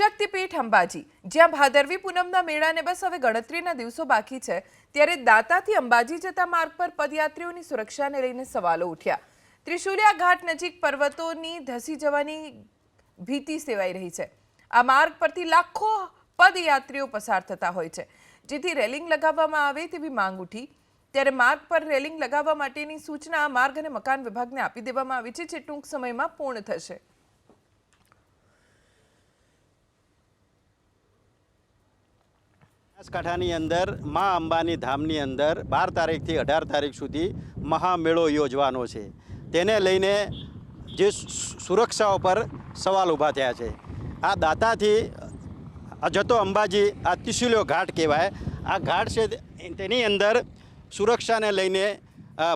શક્તિપીઠ અંબાજી, જ્યાં ભાદરવી પૂનમના મેળાને બસ હવે ગણતરીના દિવસો બાકી છે, ત્યારે દાતાથી અંબાજી જતા માર્ગ પર પદયાત્રીઓની સુરક્ષાને લઈને સવાલો ઉઠ્યા. ત્રિશુલિયા ઘાટ નજીક પર્વતોની ધસી જવાની ભીતિ સેવાઈ રહી છે. આ માર્ગ પરથી લાખો પદયાત્રીઓ પસાર થતા હોય છે. જેથી રેલિંગ લગાવવામાં આવે તેવી માંગ ઉઠી. ત્યારે માર્ગ પર રેલિંગ લગાવવા માટેની સૂચના માર્ગ અને મકાન વિભાગને આપી દેવામાં આવી છે, જે ટૂંક સમયમાં પૂર્ણ થશે. બનાસકાંઠાની અંદર મા અંબાની ધામની અંદર બાર તારીખથી અઢાર તારીખ સુધી મહામેળો યોજવાનો છે. તેને લઈને જે સુરક્ષા ઉપર સવાલ ઊભા થયા છે. આ દાતાથી જતો અંબાજી આ ત્રિશુલ્યો ઘાટ કહેવાય. આ ઘાટ છે તેની અંદર સુરક્ષાને લઈને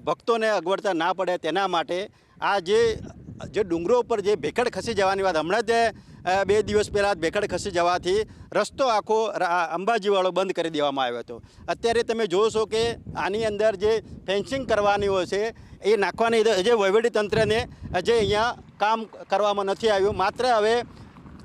ભક્તોને અગવડતા ના પડે તેના માટે આ જે જે ડુંગરો ઉપર જે ભેખડ ખસી જવાની વાત, હમણાં જ બે દિવસ પહેલાં ભેખડ ખસી જવાથી રસ્તો આખો અંબાજીવાળો બંધ કરી દેવામાં આવ્યો હતો. અત્યારે તમે જોશો કે આની અંદર જે ફેન્સિંગ કરવાની હોય છે, એ નાખવાની જે વહીવટીતંત્રને જે અહીંયા કામ કરવામાં નથી આવ્યું. માત્ર હવે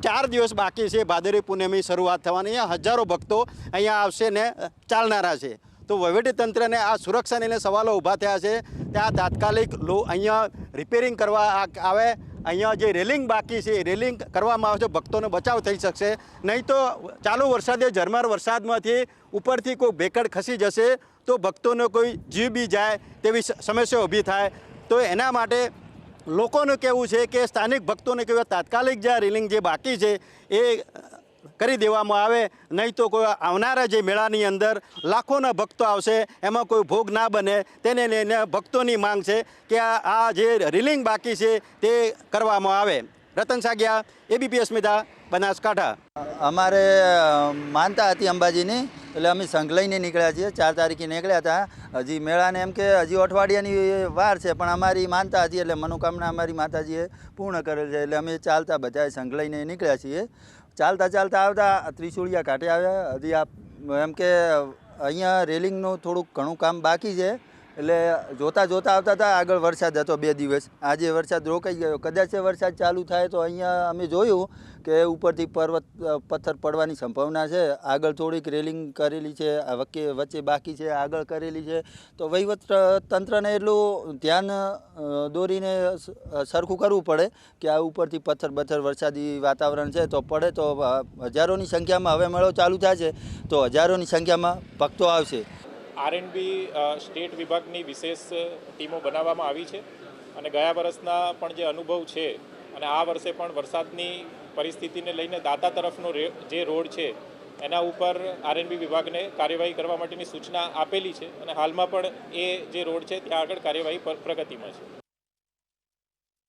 ચાર દિવસ બાકી છે ભાદરી પૂનમની શરૂઆત થવાની. અહીંયા હજારો ભક્તો અહીંયા આવશે ને ચાલનારા છે. તો વહીવટી તંત્રને આ સુરક્ષાને સવાલો ઊભા થયા છે. ત્યાં તાત્કાલિક લો અહીંયા રિપેરિંગ કરવા આવે. અહીંયા જે રેલિંગ બાકી છે એ રેલિંગ કરવામાં આવે છે ભક્તોનો બચાવ થઈ શકશે. નહીં તો ચાલુ વરસાદે ઝરમર વરસાદમાંથી ઉપરથી કોઈ ભેકડ ખસી જશે તો ભક્તોનો કોઈ જીવ બી જાય તેવી સમસ્યા ઊભી થાય. તો એના માટે લોકોનું કહેવું છે કે સ્થાનિક ભક્તોને કહેવું તાત્કાલિક જે રેલિંગ જે બાકી છે એ કરી દેવામાં આવે, નહીં તો કોઈ આવનારા જે મેળાની અંદર લાખોના ભક્તો આવશે, એમાં કોઈ ભોગ ના બને, તેને લઈને ભક્તોની માંગ છે કે આ જે રિલિંગ બાકી છે તે કરવામાં આવે. રતન સાગિયા એબીપી અસ્મિતા બનાસકાંઠા. અમારે માનતા હતી અંબાજીની, એટલે અમે સંઘ લઈને નીકળ્યા છીએ. ચાર તારીખે નીકળ્યા હતા. હજી મેળાને એમ કે હજી અઠવાડિયાની વાર છે, પણ અમારી માનતા હતી, એટલે મનોકામના અમારી માતાજીએ પૂર્ણ કરેલ છે. એટલે અમે ચાલતા બધાએ સંઘ લઈને નીકળ્યા છીએ. ચાલતા ચાલતા આવતા ત્રિશુળિયા કાંઠે આવ્યા. હજી આ એમ કે અહીંયા રેલિંગનું થોડુંક ઘણું કામ બાકી છે. એટલે જોતા જોતા આવતા હતા, આગળ વરસાદ હતો બે દિવસ. આજે વરસાદ રોકાઈ ગયો. કદાચ વરસાદ ચાલુ થાય તો અહીંયા અમે જોયું કે ઉપરથી પર્વત પથ્થર પડવાની સંભાવના છે. આગળ થોડીક રેલિંગ કરેલી છે વચ્ચે વચ્ચે બાકી છે, આગળ કરેલી છે. તો વહીવટ તંત્રને એટલું ધ્યાન દોરીને સરખું કરવું પડે કે આ ઉપરથી પથ્થર, બથ્થર વરસાદી વાતાવરણ છે તો પડે. તો હજારોની સંખ્યામાં હવે મેળો ચાલુ થશે તો હજારોની સંખ્યામાં ભક્તો આવશે. આરએનબી સ્ટેટ વિભાગની વિશેષ ટીમો બનાવવામાં આવી છે. અને ગયા વર્ષના પણ જે અનુભવ છે, અને આ વર્ષે પણ વરસાદની પરિસ્થિતિને લઈને દાતા તરફનો જે રોડ છે, એના ઉપર આરએનબી વિભાગને કાર્યવાહી કરવા માટેની સૂચના આપેલી છે. અને હાલમાં પણ એ જે રોડ છે, ત્યાં આગળ કાર્યવાહી પ્રગતિમાં છે.